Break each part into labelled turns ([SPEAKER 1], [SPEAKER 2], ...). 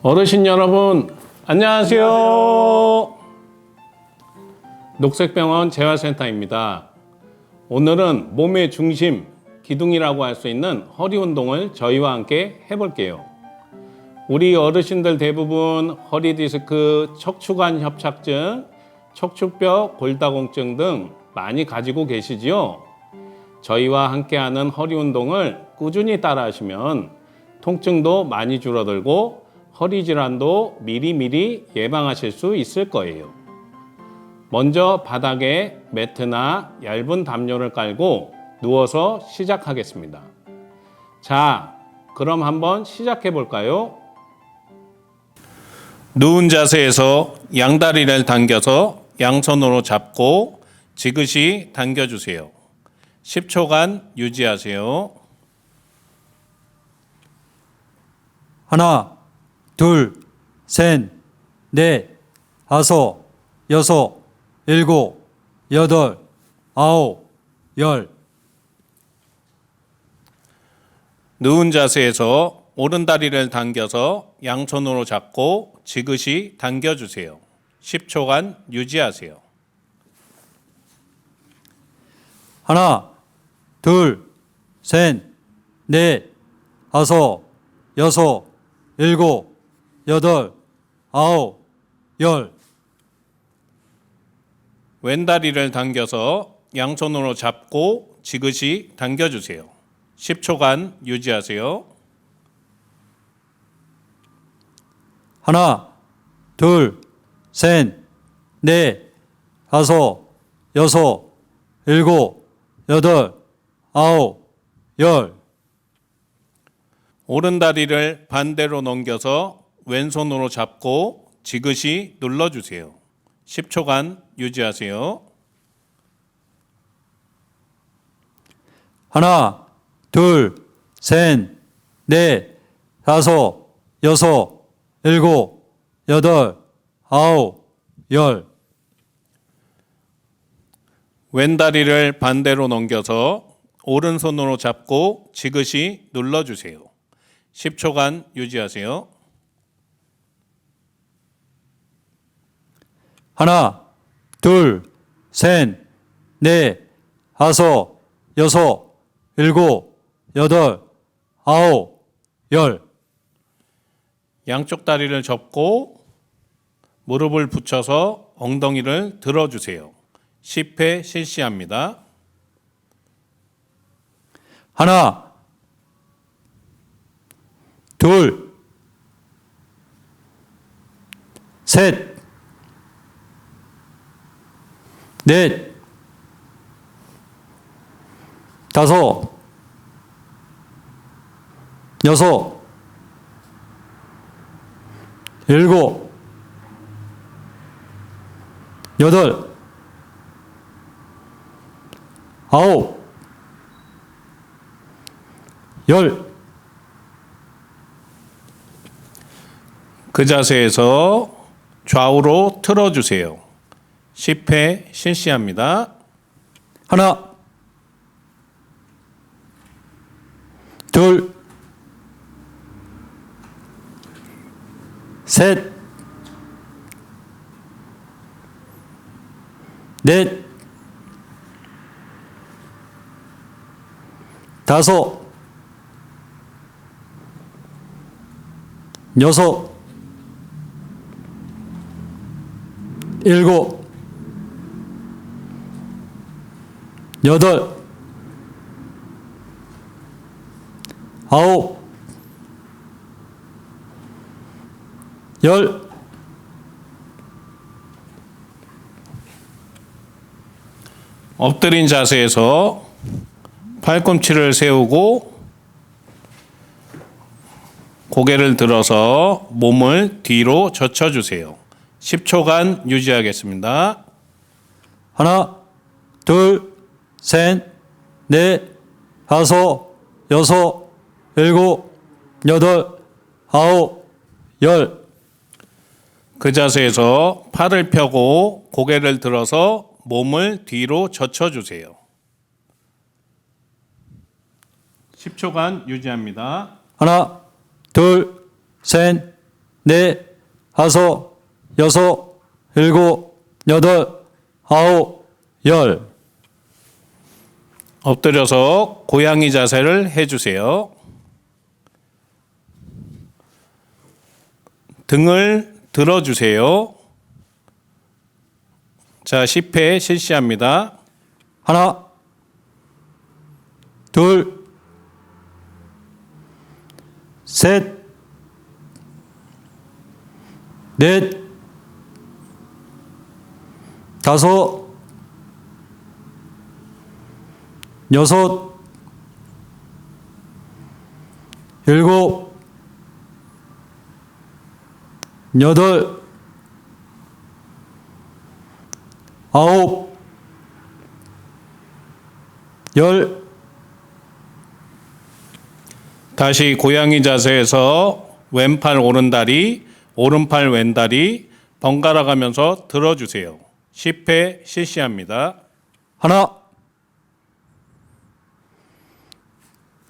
[SPEAKER 1] 어르신 여러분, 안녕하세요. 녹색병원 재활센터입니다. 오늘은 몸의 중심, 기둥이라고 할 수 있는 허리 운동을 저희와 함께 해볼게요. 우리 어르신들 대부분 허리 디스크, 척추관 협착증, 척추뼈 골다공증 등 많이 가지고 계시지요? 저희와 함께하는 허리 운동을 꾸준히 따라 하시면 통증도 많이 줄어들고 허리 질환도 미리미리 예방하실 수 있을 거예요. 먼저 바닥에 매트나 얇은 담요를 깔고 누워서 시작하겠습니다. 자, 그럼 한번 시작해 볼까요? 누운 자세에서 양다리를 당겨서 양손으로 잡고 지그시 당겨주세요. 10초간 유지하세요.
[SPEAKER 2] 하나, 둘, 셋, 넷, 다섯, 여섯, 일곱, 여덟, 아홉, 열.
[SPEAKER 1] 누운 자세에서 오른 다리를 당겨서 양손으로 잡고 지그시 당겨주세요. 10초간 유지하세요.
[SPEAKER 2] 하나, 둘, 셋, 넷, 다섯, 여섯, 일곱, 여덟, 아홉, 열.
[SPEAKER 1] 왼다리를 당겨서 양손으로 잡고 지그시 당겨주세요. 10초간 유지하세요.
[SPEAKER 2] 하나, 둘, 셋, 넷, 다섯, 여섯, 일곱, 여덟, 아홉, 열.
[SPEAKER 1] 오른 다리를 반대로 넘겨서 왼손으로 잡고 지그시 눌러주세요. 10초간 유지하세요.
[SPEAKER 2] 하나, 둘, 셋, 넷, 다섯, 여섯, 일곱, 여덟, 아홉, 열.
[SPEAKER 1] 왼다리를 반대로 넘겨서 오른손으로 잡고 지그시 눌러주세요. 10초간 유지하세요.
[SPEAKER 2] 하나, 둘, 셋, 넷, 다섯, 여섯, 일곱, 여덟, 아홉, 열.
[SPEAKER 1] 양쪽 다리를 접고 무릎을 붙여서 엉덩이를 들어주세요. 10회 실시합니다.
[SPEAKER 2] 하나, 둘, 셋, 넷, 다섯, 여섯, 일곱, 여덟, 아홉, 열.
[SPEAKER 1] 그 자세에서 좌우로 틀어주세요. 10회 실시합니다.
[SPEAKER 2] 하나, 둘, 셋, 넷, 다섯, 여섯, 일곱, 여덟, 아홉, 열.
[SPEAKER 1] 엎드린 자세에서 팔꿈치를 세우고 고개를 들어서 몸을 뒤로 젖혀주세요. 10초간 유지하겠습니다.
[SPEAKER 2] 하나, 둘, 셋, 넷, 다섯, 여섯, 일곱, 여덟, 아홉, 열.
[SPEAKER 1] 그 자세에서 팔을 펴고 고개를 들어서 몸을 뒤로 젖혀주세요. 10초간 유지합니다.
[SPEAKER 2] 하나, 둘, 셋, 넷, 다섯, 여섯, 일곱, 여덟, 아홉, 열.
[SPEAKER 1] 엎드려서 고양이 자세를 해주세요. 등을 들어주세요. 자, 10회 실시합니다.
[SPEAKER 2] 하나, 둘, 셋, 넷, 다섯, 여섯, 일곱, 여덟, 아홉, 열,
[SPEAKER 1] 다시 고양이 자세에서 왼팔 오른다리, 오른팔 왼다리 번갈아 가면서 들어주세요. 10회 실시합니다.
[SPEAKER 2] 하나,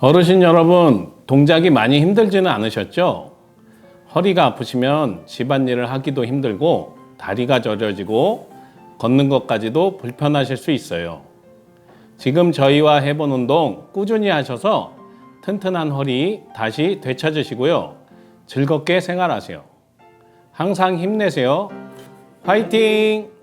[SPEAKER 1] 어르신 여러분, 동작이 많이 힘들지는 않으셨죠? 허리가 아프시면 집안일을 하기도 힘들고 다리가 저려지고 걷는 것까지도 불편하실 수 있어요. 지금 저희와 해본 운동 꾸준히 하셔서 튼튼한 허리 다시 되찾으시고요. 즐겁게 생활하세요. 항상 힘내세요. 화이팅!